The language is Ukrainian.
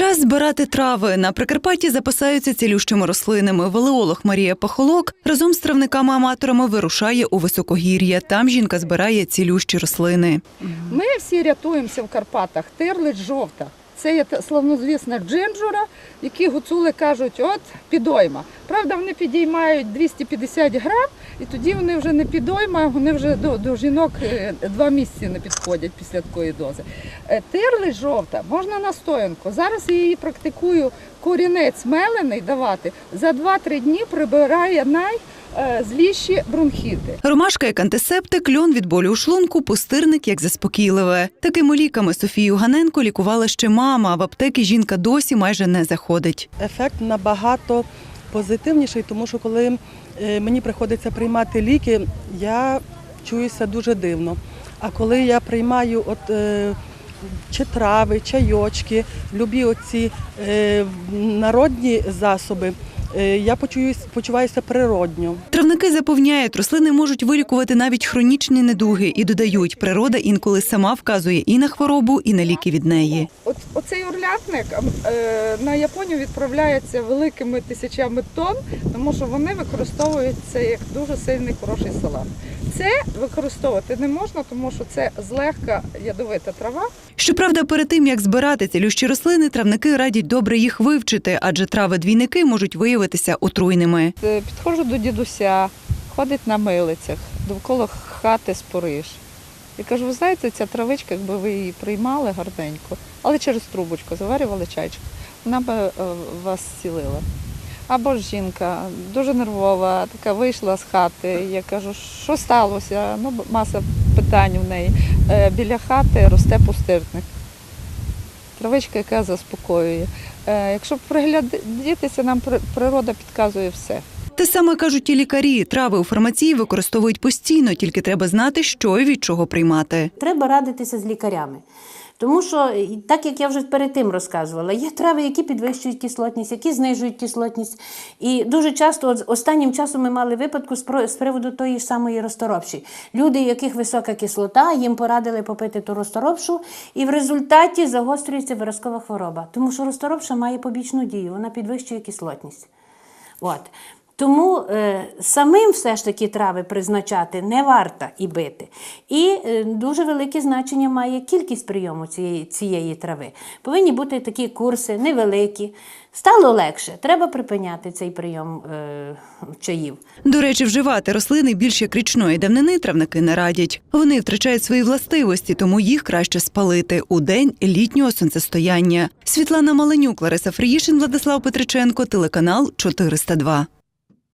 Час збирати трави. На Прикарпатті запасаються цілющими рослинами. Велеолог Марія Пахолок разом з травниками-аматорами вирушає у високогір'я. Там жінка збирає цілющі рослини. Ми всі рятуємося в Карпатах. Тирлич жовта. Це є славнозвісна джинджура, які гуцули кажуть, от підойма. Правда, вони підіймають 250 грам, і тоді вони вже не підойма, вони вже до, до жінок е, два місяці не підходять після такої дози. Е, Тирлич жовта можна настоянку. Зараз я її практикую корінець мелений давати. За 2-3 дні прибирає найзліші бронхіти. Ромашка як антисептик, льон від болю у шлунку, пустирник як заспокійливе. Такими ліками Софію Ганенко лікувала ще мама. В аптеки жінка досі майже не заходить. ефект набагато позитивніший, тому що коли е, мені приходиться приймати ліки, я чуюся дуже дивно. А коли я приймаю от, е, чи трави, чайочки, любі оці е, народні засоби, е, я почуюсь, почуваюся природньо. Травники запевняють, рослини можуть вилікувати навіть хронічні недуги і додають, природа інколи сама вказує і на хворобу, і на ліки від неї. От оцей урлятник е, на Японію відправляється великими тисячами тонн, тому що вони використовують це як дуже сильний хороший салат. Це використовувати не можна, тому що це злегка ядовита трава. Щоправда, перед тим як збирати цілющі рослини, травники радять добре їх вивчити, адже трави-двійники можуть виявитися отруйними. Е, Підходжу до дідуся, ходить на милицях, довкола хати спориш. Я кажу, ви знаєте, ця травичка, якби ви її приймали гарненько, але через трубочку заварювали чайчик, вона би е, вас зцілила. Або ж жінка дуже нервова, така вийшла з хати. Я кажу, що сталося? Ну, маса питань в неї. Е, Біля хати росте пустирник. Травичка, яка заспокоює. Е, Якщо приглядатися, нам при- природа підказує все. Те саме кажуть і лікарі. Трави у фармації використовують постійно, тільки треба знати, що і від чого приймати. Треба радитися з лікарями. Тому що, так як я вже перед тим розказувала, є трави, які підвищують кислотність, які знижують кислотність. І дуже часто, останнім часом ми мали випадку з приводу тої ж самої розторопші. Люди, у яких висока кислота, їм порадили попити ту розторопшу, і в результаті загострюється виразкова хвороба. Тому що розторопша має побічну дію, вона підвищує кислотність. От. Тому е, самим все ж таки трави призначати не варто і бити. І е, дуже велике значення має кількість прийому цієї, цієї трави. Повинні бути такі курси невеликі. Стало легше, треба припиняти цей прийом е, чаїв. До речі, вживати рослини більш як річної давнини травники не радять. Вони втрачають свої властивості, тому їх краще спалити у день літнього сонцестояння. Світлана Маленюк, Лариса Фриїшин, Владислав Петриченко, телеканал 402.